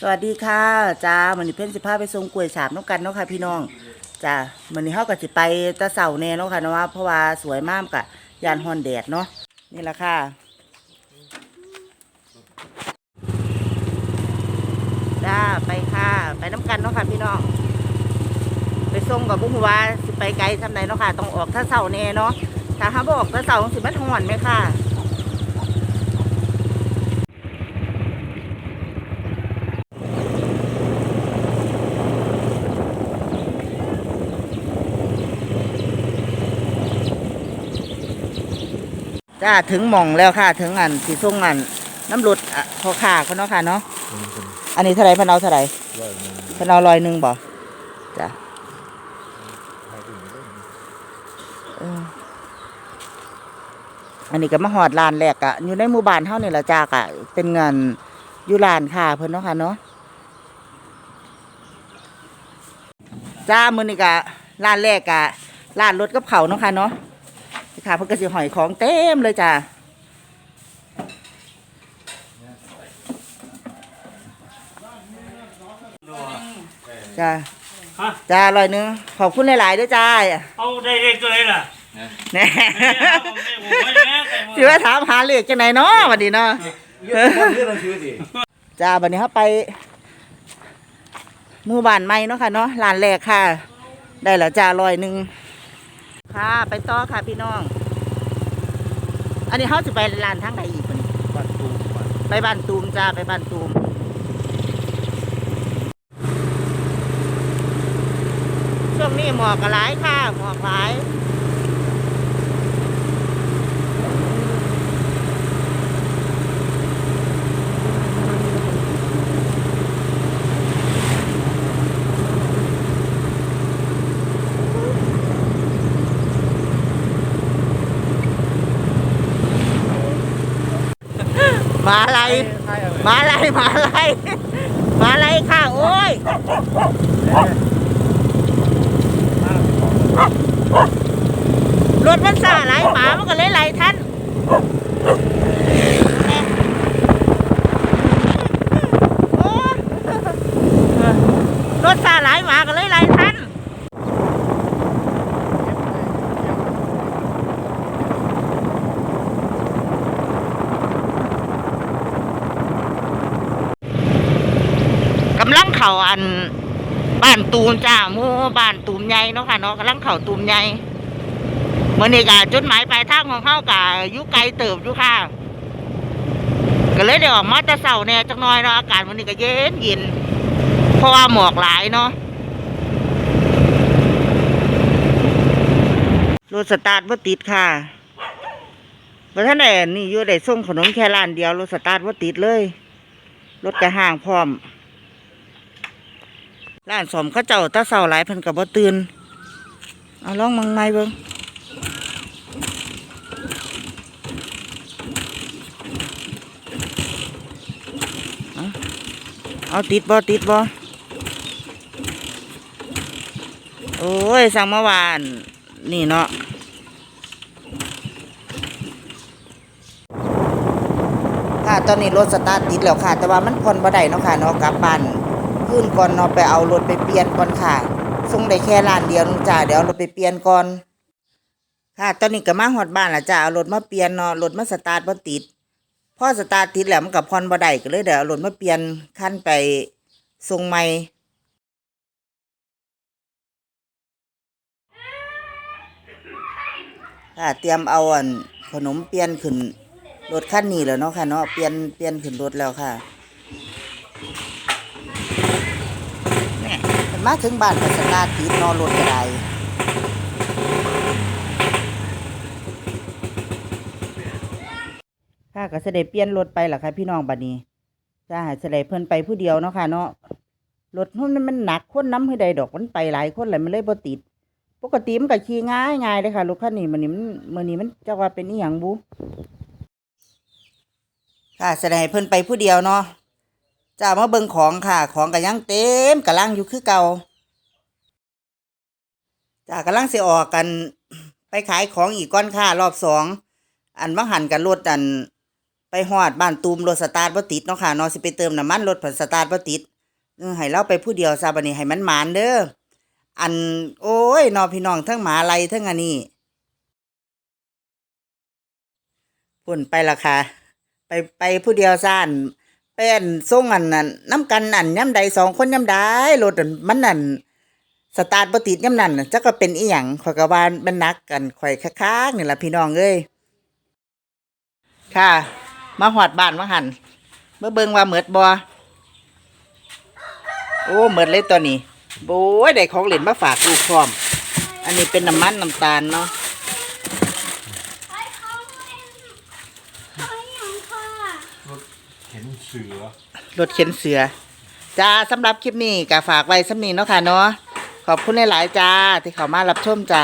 สวัสดีค่ะจ้ามันนี้เพ่นสิพาไปส่งกล้วยฉาบน้องกันเนาะค่ะพี่น้องจ้ามันนี้เฮาก็สิไปตะเสาแน่เนาะค่ะเนาะว่าเพราะว่าสวยมากกะยานฮอนแดดเนาะนี่แหละค่ะจ้าไปค่ะ ไปน้ำกันเนาะค่ะพี่น้องไปส่งกับบุ้งว่าสิไปไกลทำไหนเนาะค่ะ ต้องออกถ้าเสาแน่เนาะถ้าหาบอกถ้าเสาสิมันห่อนไหมค่ะ จ้าถึงหม่องแล้วค่ะ ถึงอันสีส่งอันน้ำรดอะพอขาเขาเนาะค่ะเนาะอันนี้เท่าไหรพะเนาเท่าไหรพะเนาลอยหนึ่งบ่จ้ะเอออันนี้ก็มาหอดลานแรกอะอยู่ในหมู่บ้านเฮานี่แหละจ้ากะเป็นเงินอยู่ลานค่ะเพิ่นเนาะค่ะเนาะจ้ามื้อนี้กะลานแรกกะลานรถกับเขาวเนาะค่ะเนาะ ค่ะเพิ่นก็สิหอยของเต็มเลยจ้ะจ้าฮะ จ้าอร่อยหนึงขอบคุณหลายๆด้วยจ้าเอาได้เลขตัวไหนล่ะแน่ผมไม่แม่ใส่มือสิว่าถามหาเลขจังไหนเนาะบัดนี้เนาะเรื่องเรื่องหนังสือสิจ้าบัดนี้เฮาไปหมู่บ้านใหม่เนาะค่ะเนาะร้านแรกค่ะ ได้แล้วจ้าร้อยหนึงค่ะ ไปต่อค่ะพี่น้อง อันนี้เขาจะไปลานทางใดอีกบัดนี้บ้านตูมบ้านไปบ้านตูมจ้าไปบ้านตูมช่วงนี้หมอกหลายค่ะหมอกหลาย มาอะไรมาอะไรมาอะไรมาอะไรค่ะ โอ้ยรถมันสาไหลหมามันก็เลยไหลท่านรถสาไหลหมาก็เลยไหลท่านกำ ลังเข่าอันบ้านตูมจ้าหมู่บ้านตูมใหญ่เนาะค่ะเนาะกำลังเข่าตูมใหญ่เมื่อนี้กะจุดหมายปลายทางของเขากะอยู่ไกลเติบอยู่ค่ะ ก็เลยได้ออกมาแต่เสาเนี่ยจักหน้อยเนาะอากาศวันนี้ก็เย็นเย็นเพราะว่าหมอกหลายเนาะรถสตาร์ทว่าติดค่ะเพราะท่านไหนนี่อยู่ได้ส่งขนมแค่ร้านเดียวรถสตาร์ทว่าติดเลย รถกระห่างพร้อม ร้านสมเขาเจ้าตาเสาหลายเพิ่นกับบ่ตื่นเอาลองมังไม้เบิ่งเอาติดบ่ติดบ่โอ้ยสั่งเมื่อวาน นี่เนาะค่ะตอนนี้รถสตาร์ทติดแล้วค่ะ แต่ว่ามันผ่นบ่ได้เนาะค่ะเนาะกลับบ้าน ขึ้นก่อนเนาะไปเอารถไปเปลี่ยนก่อนค่ะส่งได้แค่ล้านเดียวนึงจ้าเดี๋ยวเอารถไปเปลี่ยนก่อน ค่ะ ตอนนี้ก็มาฮอดบ้านและจ้าเอารถมาเปลี่ยนเนาะรถมาสตาร์ทบ่ติดพอสตาร์ทติดแล้วมันก็ผ่อนบ่ได้ก็เลยเดี๋ยวเอารถมาเปลี่ยนคันไปส่งใหม่ค่ะเตรียมเอาอันขนมเปลี่ยนขึ้นรถคันนี้แล้วเนาะค่ะเนาะเปลี่ยนเปลี่ยนขึ้นรถแล้วค่ะ มาถึงบ้านก็สตาร์ทติดนอนรถก็ได้ค่ะก็จะได้เปลี่ยนรถไปล่ะค่ะพี่น้องบัดนี้จ้าจะได้เพิ่นไปผู้เดียวเนาะค่ะเนาะรถมันมันหนักคนน้ำให้ใดดอกมันไปหลายคนเลยมันเลยบ่ติด ปกติมันก็ขี่ง่ายง่ายเลยค่ะรถคันนี้มันนี่มันมื้อนี้มันจะว่าเป็นอีหยังบุค่ะจะได้ให้เพิ่นไปผู้เดียวเนาะ จ้ามาเบิ่งของค่ะของก็ยังเต็มกำลังอยู่คือเก่าจ้ากำลังเสิออกกัน ไปขายของอีกก้อนค่ะรอบสองอันบางหันกันรถอัน ไปฮอดบ้านตูมรถสตาร์ทบ่ติดเนาะค่ะนาะสิไปเติมน้ำมันรถผันสตาร์ทบ่ติดเออให้เราไปผู้เดียวซะบัดนี้ให้มันหมานเด้ออัน โอ้ยนอพี่น้องทั้งหมาไล่ทั้งอันนี้พุ่นไปละค่ะ ไปไปผู้เดียวซ่าน เป็นส่งอันนั้นน้ำกันอันย่ำใดสองคนย่ำใดรถมันนั่นสตาร์ทบ่ติดย่ำนั่นน่ะก็เป็นอีหยังข่อยก็ว่ามันนักกันข่อยคักๆนี่แหละพี่น้องเอ้ยค่ะ มาหอดบ้านมาหันเมื่อเบิงว่าเหมือดบ่โอ้เหมือดเลยตัวนี้โอ้ยได้ของเล่นมาฝากลูกพร้อม อันนี้เป็นน้ำมันน้ำตาลเนาะ ไอ้เขาเขาอย่างค่ะ็นเสือ รถเข็นเสือจ้าสำหรับคลิปนี้ก็ฝากไว้สำนีเนาะค่ะเนาะขอบคุณหลายๆจ้าที่เข้ามารับชมจ้า